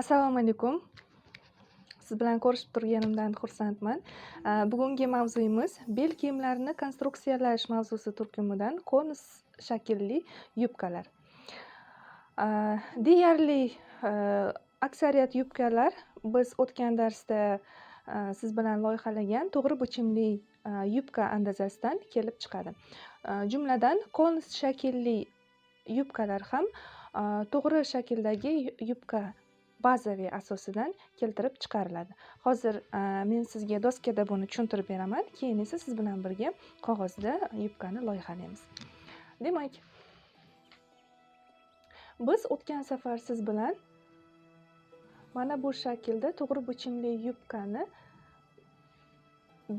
Assalomu alaykum. Siz bilan ko'rishib turganimdan xursandman. Bugungi mavzuyimiz bel kiyimlarini konstruksiyalash mavzusi turkumidan konus shaklli yubkalar. Deyarli aksariyat yubkalar biz o'tgan darsda siz bilan loyihalagan to'g'ri bichimli yubka andazasidan kelib chiqadi. Jumladan konus shaklli yubkalar ham to'g'ri shakldagi yubka bazaviy asosidan keltirib chiqariladi. Hozir e, men sizga doskada buni tushuntirib beraman, keyin esa siz bilan birga qog'ozda yubkani loyihalaymiz. Demak, biz o'tgan safar siz bilan mana bu shaklda to'g'ri bichimli yubkani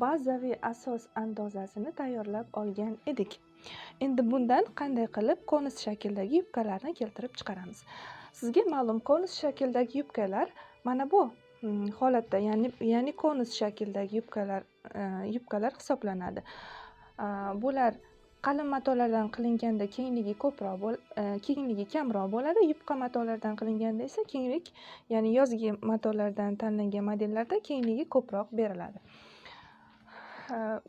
bazaviy asos andozasini tayyorlab olgan edik. Endi bundan qanday qilib konus shakldagi yubkalarni keltirib chiqaramiz? Sizga ma'lum konus shakldagi yubkalar mana bu hmm, holatda, ya'ni ya'ni konus shakldagi yubkalar e, yubkalar hisoblanadi. Bular qalin matolardan qilinganda kengligi ko'proq bo'l e, kengligi kamroq bo'ladi. Yubqa matolardan qilinganda esa kenglik, ya'ni yozgi matolardan tanlangan modellarda kengligi ko'proq beriladi.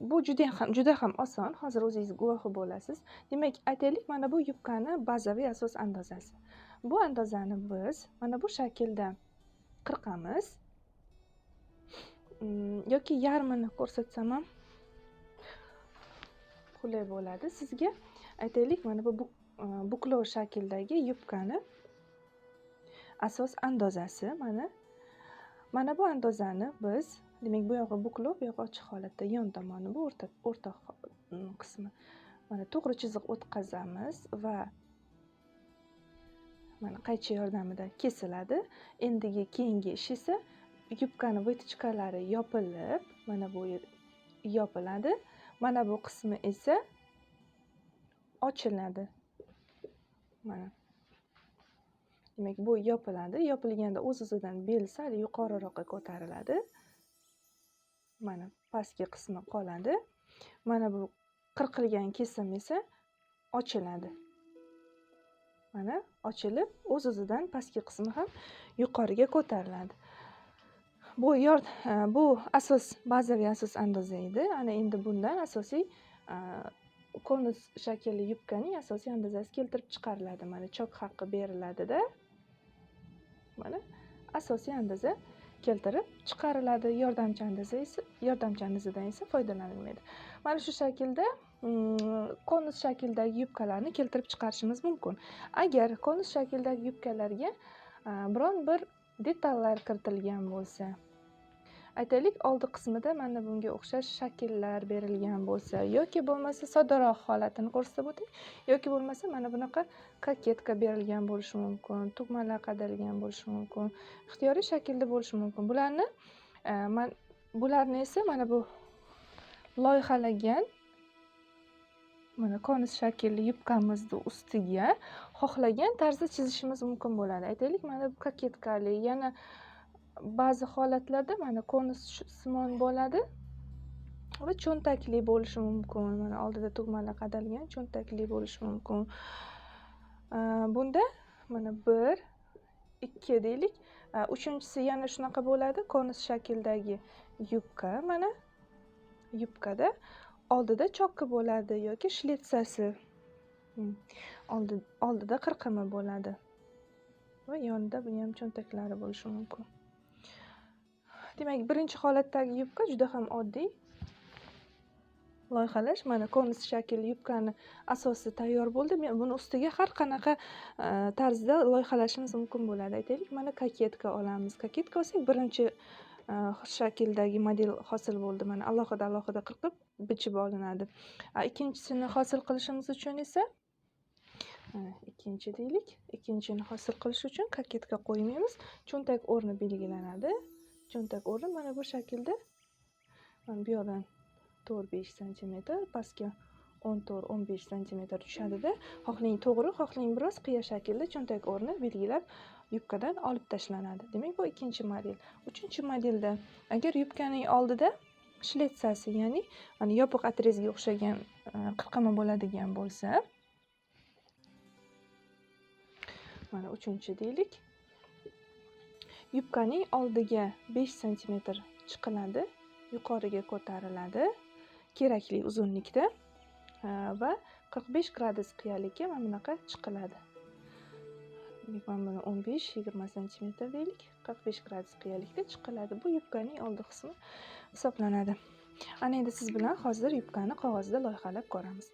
Bu juda ham juda ham oson. Hozir o'zingiz guvohi bo'lasiz. Demak, aytaylik, mana bu yubkani bazaviy asos andozasi. Bu andozani biz mana bu shaklda qirqamiz mm, yoki yarmini ko'rsatsam ham qulay bo'ladi sizga. Aytaylik, mana bu e, buklov shakldagi yubkani asos andozasi mana. Mana bu andozani biz demak, bu yog'i buklov, bu yog'i ochiq holatda yon tomoni bu o'rta o'rta mm, qismi. Mana to'g'ri chiziq o'tkazamiz va mana qaychi yordamida kesiladi. Endigi keyingi ish esa yubkani vitichkalari yopilib, mana bu yopiladi. Mana bu qismi esa ochiladi. Mana. Demak, bu yopiladi. Yopilganda o'z-o'zidan bel sal yuqoriroqqa ko'tariladi. Mana pastki qismi qoladi. Mana bu qirqilgan kesim esa ochiladi. Mana ochilib o'z o'zidan pastki qismi ham yuqoriga ko'tariladi. Bu yord e, bu asos bazaviy asos andoza edi. Ana endi bundan asosiy e, konus shaklli yubkaning asosiy andozasi keltirib chiqariladi. Mana chok haqqi beriladida mana asosiy andoza keltirib chiqariladi. Yordamchi andoza esa yordamchi andozadan esa foydalanilmaydi. Mana shu shaklda konus shakldagi yubkalarni keltirib chiqarishimiz mumkin. Agar konus shakldagi yubkalarga biron bir detallar kiritilgan bo'lsa aytaylik oldi qismida mana bunga o'xshash shakllar berilgan bo'lsa yoki bo'lmasa soddaroq holatini ko'rsatib o'ting yoki bo'lmasa mana bunaqa koketka berilgan bo'lishi mumkin tugmalar qadalgan bo'lishi mumkin ixtiyoriy shaklda bo'lishi mumkin. Bularni bularni esa mana bu loyihalagan mana konus shaklli yubkamizni ustiga xohlagan tarzda chizishimiz mumkin bo'ladi. Aytaylik mana bu koketkali yana ba'zi holatlarda mana konus simon bo'ladi va cho'ntakli bo'lishi mumkin. Mana oldida tugmalar qadalgan cho'ntakli bo'lishi mumkin. Bunda mana bir ikki deylik. Uchinchisi yana shunaqa bo'ladi konus shakldagi yubka. Mana yubkada oldida chokka bo'ladi yoki shlitsasi. Hmm. Oldida qirqimi bo'ladi. Va yonida buni ham cho'ntaklari bo'lishi mumkin. Demak birinchi holatdagi yubka juda ham oddiy. Loyihalash mana konus shakl yubkani asosi tayyor bo'ldi. Men buni ustiga har qanaqa e, tarzda loyihalashimiz mumkin bo'ladi. Aytaylik mana koketka olamiz. Koketka olsak birinchi shakldagi model hosil bo'ldi mana alohida alohida qirqib bichib olinadi ikkinchisini hosil qilishimiz uchun esa ikkinchi deylik ikkinchini hosil qilish uchun koketka qo'ymaymiz cho'ntak o'rni belgilanadi cho'ntak o'rni mana bu shaklda mana bu yoqdan to'rt besh santimetr pastga o'n to'rt o'n besh santimetr tushadida xohlang to'g'ri xohlang biroz qiya shaklda cho'ntak o'rni belgilab yubkadan olib tashlanadi. Demak bu ikkinchi model. Uchinchi modelda agar yubkaning oldida shletsasi ya'ni mana yopiq atrezga o'xshagan e, qirqima bo'ladigan bo'lsa mana uchinchi deylik. Yubkaning oldiga besh santimetr chiqiladi yuqoriga ko'tariladi. Kerakli uzunlikda va qirq besh gradus qiyalikka mana bunaqa chiqiladi. Demak mana buni o'n besh yigirma santimetr deylik qirq besh gradus qiyalikda chiqiladi. Bu yubkaning oldi qismi hisoblanadi. Ana endi siz bilan hozir yubkani qog'ozda loyihalab ko'ramiz.